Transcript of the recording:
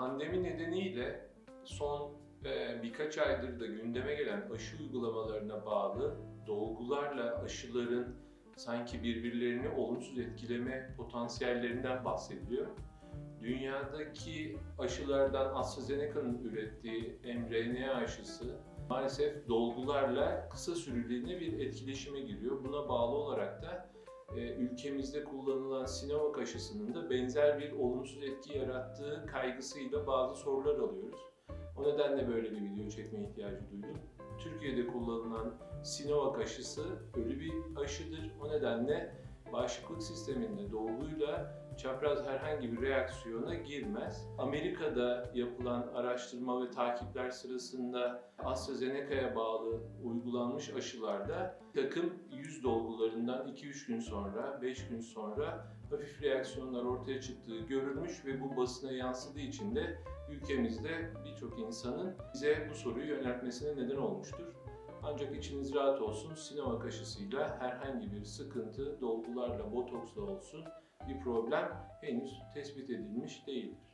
Pandemi nedeniyle son e, birkaç aydır da gündeme gelen aşı uygulamalarına bağlı dolgularla aşıların sanki birbirlerini olumsuz etkileme potansiyellerinden bahsediliyor. Dünyadaki aşılardan AstraZeneca'nın ürettiği mRNA aşısı maalesef dolgularla kısa süreliğine bir etkileşime giriyor. Buna bağlı olarak da ülkemizde kullanılan Sinovac aşısının da benzer bir olumsuz etki yarattığı kaygısıyla bazı sorular alıyoruz. O nedenle böyle bir video çekme ihtiyacı duydum. Türkiye'de kullanılan Sinovac aşısı ölü bir aşıdır. O nedenle bağışıklık sisteminde dolguyla çapraz herhangi bir reaksiyona girmez. Amerika'da yapılan araştırma ve takipler sırasında AstraZeneca'ya bağlı uygulanmış aşılarda takım yüz dolgularından 2-3 gün sonra, 5 gün sonra hafif reaksiyonlar ortaya çıktığı görülmüş ve bu basına yansıdığı için de ülkemizde birçok insanın bize bu soruyu yöneltmesine neden olmuştur. Ancak içiniz rahat olsun, Sinovac aşısıyla herhangi bir sıkıntı, dolgularla, botoksla olsun bir problem henüz tespit edilmiş değildir.